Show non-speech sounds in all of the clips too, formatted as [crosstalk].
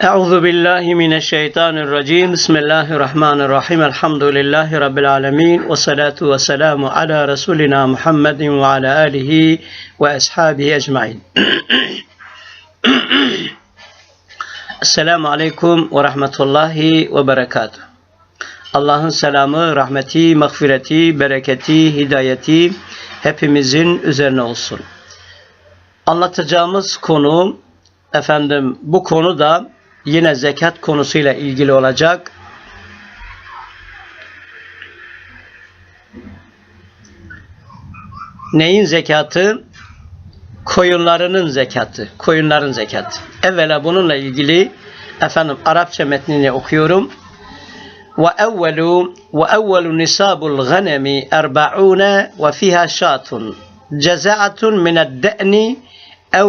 Euzu billahi mineşşeytanirracim. Bismillahirrahmanirrahim. Elhamdülillahi rabbil alamin ve salatu ve selamu ala resulina Muhammedin ve ala alihi ve ashabihi ecmaîn. Esselamu aleyküm ve rahmetullahi ve berekatuhu. Allah'ın selamı, rahmeti, mağfireti, bereketi, hidayeti hepimizin üzerine olsun. Anlatacağımız konu efendim bu konu da yine zekat konusuyla ilgili olacak. Neyin zekatı? Koyunlarının zekatı. Koyunların zekatı. Evvela bununla ilgili efendim Arapça metnini okuyorum. Ve evvelu ve evvelu nisabul ganemi erba'une ve fiha şatun ceza'atun mined de'ni ev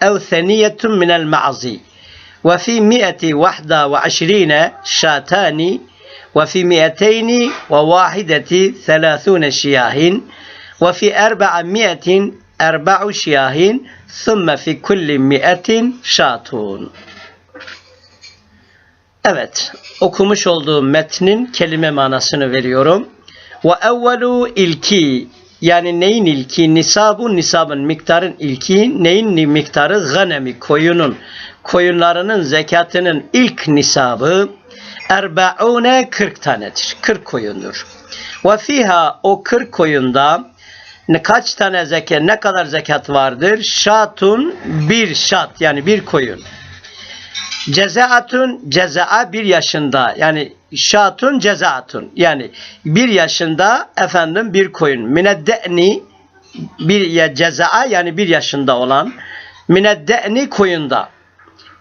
ev ve fi mi'ati vahda ve aşrine şatani ve fi mi'ateyni ve vahideti selâsûne şiyahin ve fi erba'a mi'atin erba'u şatun. Evet, okumuş olduğum metnin kelime manasını veriyorum. Ve evvelu ilki yani neyin ilki? Nisabu nisabın miktarın ilki. Neyin miktarı? Ganemi koyunun. Koyunlarının zekatının ilk nisabı erbaune 40 tanedir. 40 koyundur. Ve fiha o 40 koyunda ne kaç tane zekat ne kadar zekat vardır? Şatun bir şat yani bir koyun. Cezaatun cezaa bir yaşında yani şatun cezaatun. Yani bir yaşında efendim bir koyun. Mineddeni bir ya cezaa yani bir yaşında olan mineddeni koyunda.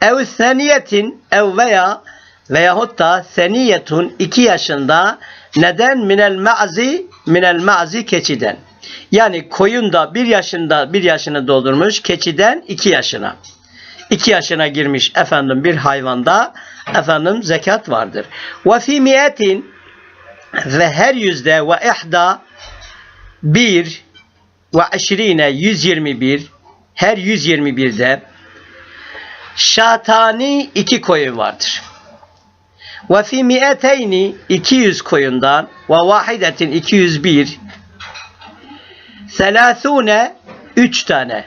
Ev seniyetin ev veya veyahut da seniyetun iki yaşında neden minel ma'zi minel ma'zi keçiden? Yani koyunda bir yaşında bir yaşını doldurmuş keçiden iki yaşına 2 yaşına girmiş efendim bir hayvanda efendim zekat vardır. Ve fi miyetin ve her yüzde ve ihda bir ve aşirine 121 her 121'de şatani iki koyun vardır. Ve fi miyeteyni 200 koyundan ve vahidetin 201 selasune 3 tane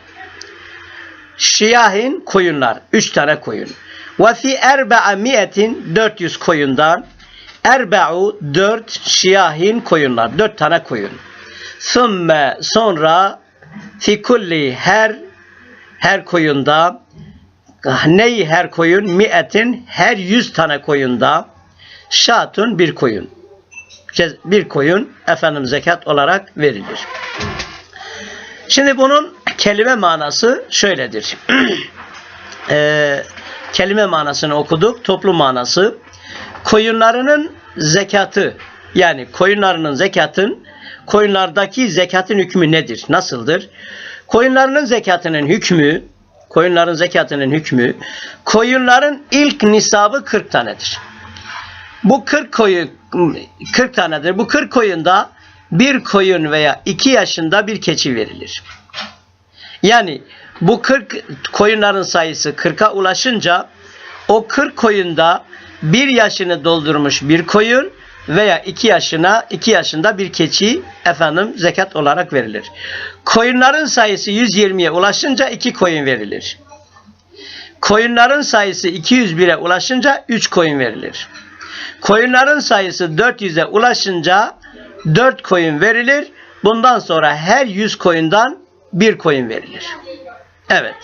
Şiyahin koyunlar. Üç tane koyun. Ve fi erba'a miyetin 400 koyundan erba'u dört şiyahin koyunlar. Dört tane koyun. Sümme sonra fi kulli her her koyunda neyi her koyun? Miyetin her yüz tane koyunda şatun bir koyun. Bir koyun efendim zekat olarak verilir. Şimdi bunun kelime manası şöyledir. [clears throat] e, kelime manasını okuduk. Toplu manası koyunlarının zekatı yani koyunlarının zekatın koyunlardaki zekatın hükmü nedir? Nasıldır? Koyunlarının zekatının hükmü koyunların zekatının hükmü koyunların ilk nisabı 40 tanedir. Bu 40 koyun 40 tanedir. Bu 40 koyunda bir koyun veya iki yaşında bir keçi verilir. Yani bu 40 koyunların sayısı 40'a ulaşınca o 40 koyunda bir yaşını doldurmuş bir koyun veya iki yaşına iki yaşında bir keçi efendim zekat olarak verilir. Koyunların sayısı 120'ye ulaşınca iki koyun verilir. Koyunların sayısı 201'e ulaşınca 3 koyun verilir. Koyunların sayısı 400'e ulaşınca 4 koyun verilir. Bundan sonra her 100 koyundan bir koyun verilir. Evet.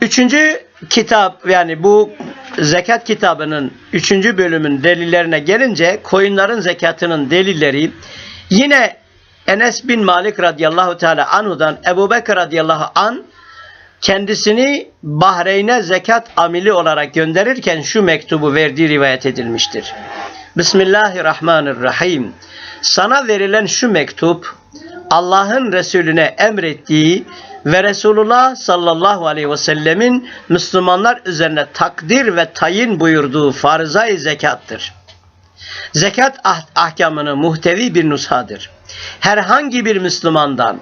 Üçüncü kitap yani bu zekat kitabının üçüncü bölümün delillerine gelince koyunların zekatının delilleri yine Enes bin Malik radıyallahu teala anhudan Ebu Bekir radıyallahu an kendisini Bahreyn'e zekat amili olarak gönderirken şu mektubu verdiği rivayet edilmiştir. Bismillahirrahmanirrahim. Sana verilen şu mektup Allah'ın Resulüne emrettiği ve Resulullah sallallahu aleyhi ve sellemin Müslümanlar üzerine takdir ve tayin buyurduğu farzayı zekattır. Zekat ah ahkamını muhtevi bir nushadır. Herhangi bir Müslümandan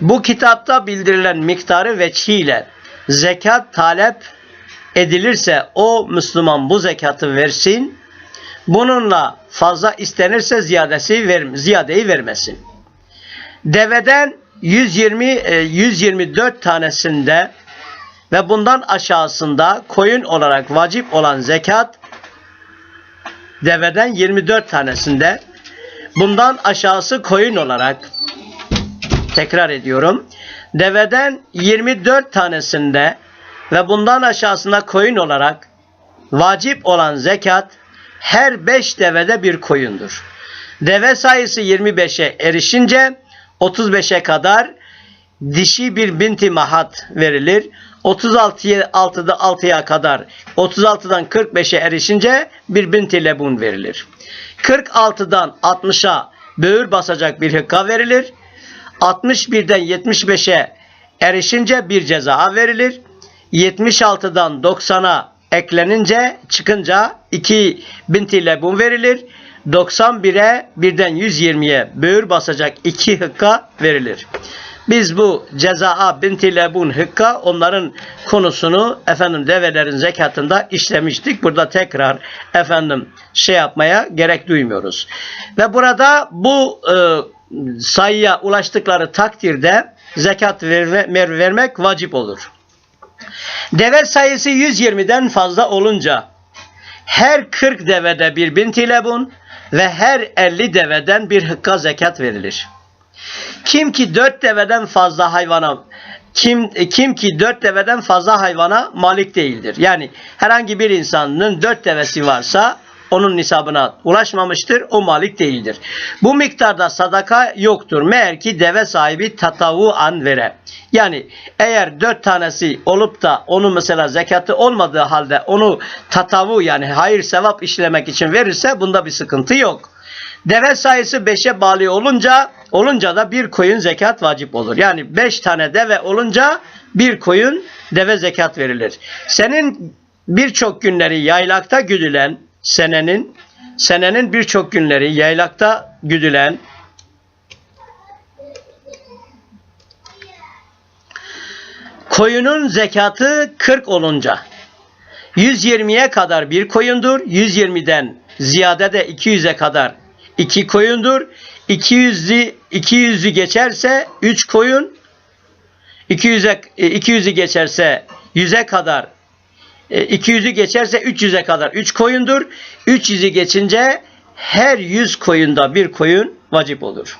bu kitapta bildirilen miktarı veçhiyle zekat talep edilirse o Müslüman bu zekatı versin. Bununla fazla istenirse ziyadesi ver, ziyadeyi vermesin. Deveden 120 e, 124 tanesinde ve bundan aşağısında koyun olarak vacip olan zekat deveden 24 tanesinde bundan aşağısı koyun olarak tekrar ediyorum. Deveden 24 tanesinde ve bundan aşağısında koyun olarak vacip olan zekat her 5 devede bir koyundur. Deve sayısı 25'e erişince 35'e kadar dişi bir binti mahat verilir. 36'ya 6'da 6'ya kadar 36'dan 45'e erişince bir binti lebun verilir. 46'dan 60'a böğür basacak bir hıkka verilir. 61'den 75'e erişince bir ceza verilir. 76'dan 90'a eklenince çıkınca 2 binti lebun verilir. 91'e birden 120'ye böğür basacak 2 hıkka verilir. Biz bu cezaa binti lebun hıkka onların konusunu efendim develerin zekatında işlemiştik. Burada tekrar efendim şey yapmaya gerek duymuyoruz. Ve burada bu e, sayıya ulaştıkları takdirde zekat ver, ver, vermek vacip olur. Deve sayısı 120'den fazla olunca her 40 devede bir binti lebun ve her 50 deveden bir hıkka zekat verilir. Kim ki dört deveden fazla hayvana kim kim ki dört deveden fazla hayvana malik değildir. Yani herhangi bir insanın dört devesi varsa onun nisabına ulaşmamıştır. O malik değildir. Bu miktarda sadaka yoktur. Meğer ki deve sahibi tatavu an vere. Yani eğer dört tanesi olup da onu mesela zekatı olmadığı halde onu tatavu yani hayır sevap işlemek için verirse bunda bir sıkıntı yok. Deve sayısı 5'e bağlı olunca olunca da bir koyun zekat vacip olur. Yani 5 tane deve olunca bir koyun deve zekat verilir. Senin birçok günleri yaylakta güdülen senenin senenin birçok günleri yaylakta güdülen koyunun zekatı 40 olunca 120'ye kadar bir koyundur. 120'den ziyade de 200'e kadar iki koyundur. 200'ü 200'ü geçerse 3 koyun. 200'e 200'ü geçerse 100'e kadar 200'ü geçerse 300'e kadar 3 koyundur. 300'ü geçince her 100 koyunda bir koyun vacip olur.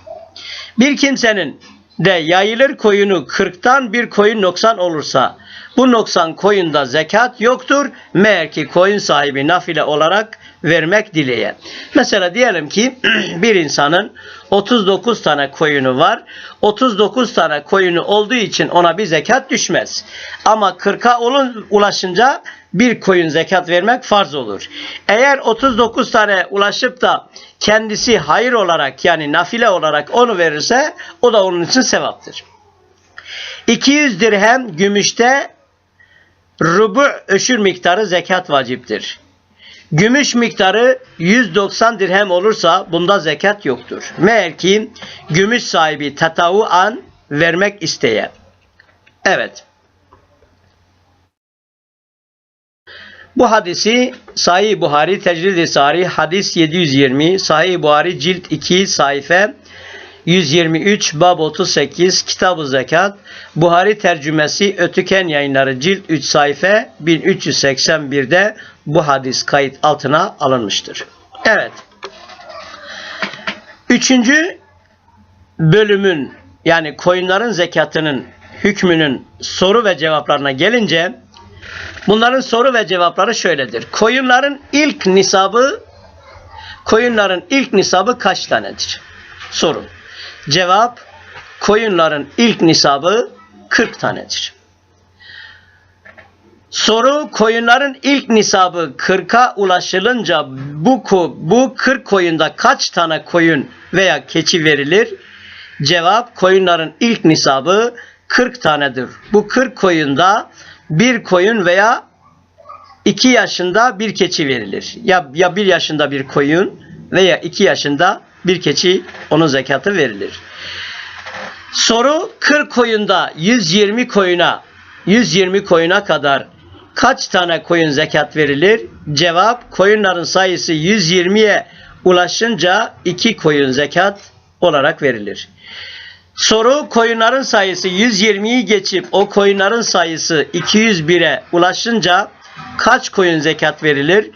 Bir kimsenin de yayılır koyunu 40'tan bir koyun noksan olursa bu noksan koyunda zekat yoktur. Meğer ki koyun sahibi nafile olarak vermek dileyen. Mesela diyelim ki [clears throat] bir insanın 39 tane koyunu var. 39 tane koyunu olduğu için ona bir zekat düşmez. Ama 40'a olun ulaşınca bir koyun zekat vermek farz olur. Eğer 39 tane ulaşıp da kendisi hayır olarak yani nafile olarak onu verirse o da onun için sevaptır. 200 dirhem gümüşte rubu öşür miktarı zekat vaciptir. Gümüş miktarı 190 dirhem olursa bunda zekat yoktur. Meğer ki gümüş sahibi tatavu an vermek isteyen. Evet. Bu hadisi Sahih Buhari Tecrid-i Sari hadis 720 Sahih Buhari cilt 2 sayfa 123 bab 38 Kitab-ı Zekat Buhari tercümesi Ötüken Yayınları cilt 3 sayfa 1381'de bu hadis kayıt altına alınmıştır. Evet. Üçüncü bölümün yani koyunların zekatının hükmünün soru ve cevaplarına gelince bunların soru ve cevapları şöyledir. Koyunların ilk nisabı koyunların ilk nisabı kaç tanedir? Soru. Cevap koyunların ilk nisabı 40 tanedir. Soru koyunların ilk nisabı 40'a ulaşılınca bu bu 40 koyunda kaç tane koyun veya keçi verilir? Cevap koyunların ilk nisabı 40 tanedir. Bu 40 koyunda bir koyun veya 2 yaşında bir keçi verilir. Ya ya 1 yaşında bir koyun veya 2 yaşında bir keçi onun zekatı verilir. Soru 40 koyunda 120 koyuna 120 koyuna kadar kaç tane koyun zekat verilir? Cevap koyunların sayısı 120'ye ulaşınca 2 koyun zekat olarak verilir. Soru koyunların sayısı 120'yi geçip o koyunların sayısı 201'e ulaşınca kaç koyun zekat verilir?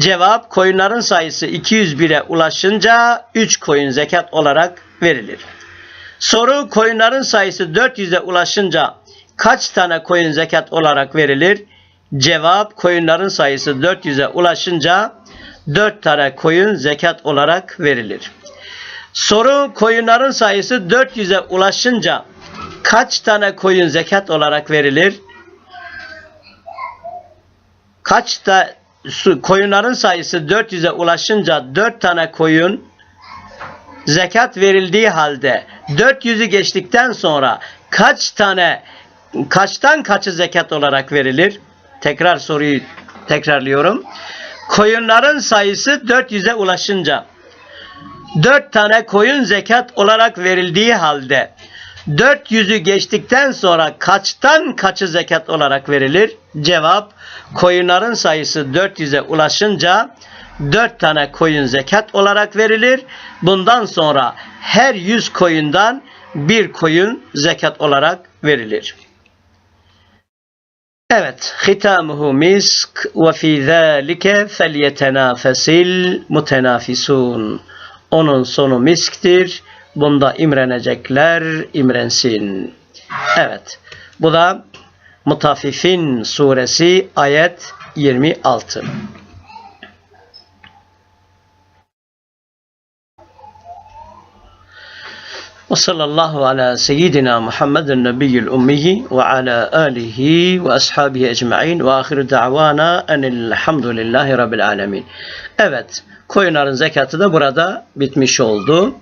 Cevap koyunların sayısı 201'e ulaşınca 3 koyun zekat olarak verilir. Soru koyunların sayısı 400'e ulaşınca kaç tane koyun zekat olarak verilir? Cevap koyunların sayısı 400'e ulaşınca 4 tane koyun zekat olarak verilir. Soru koyunların sayısı 400'e ulaşınca kaç tane koyun zekat olarak verilir? Kaç su- koyunların sayısı 400'e ulaşınca 4 tane koyun zekat verildiği halde 400'ü geçtikten sonra kaç tane kaçtan kaçı zekat olarak verilir? Tekrar soruyu tekrarlıyorum. Koyunların sayısı 400'e ulaşınca 4 tane koyun zekat olarak verildiği halde 400'ü geçtikten sonra kaçtan kaçı zekat olarak verilir? Cevap koyunların sayısı 400'e ulaşınca 4 tane koyun zekat olarak verilir. Bundan sonra her 100 koyundan bir koyun zekat olarak verilir. Evet, hitamuhu misk ve fi zalike felyetenafesil mutenafisun. Onun sonu misktir. Bunda imrenecekler imrensin. Evet. Bu da Mutafifin suresi ayet 26. Ve sallallahu ala seyyidina Muhammeden nebiyyil ummiyi ve ala alihi ve ashabihi ecma'in ve ahir da'vana enilhamdülillahi rabbil alemin. Evet, koyunların zekatı da burada bitmiş oldu.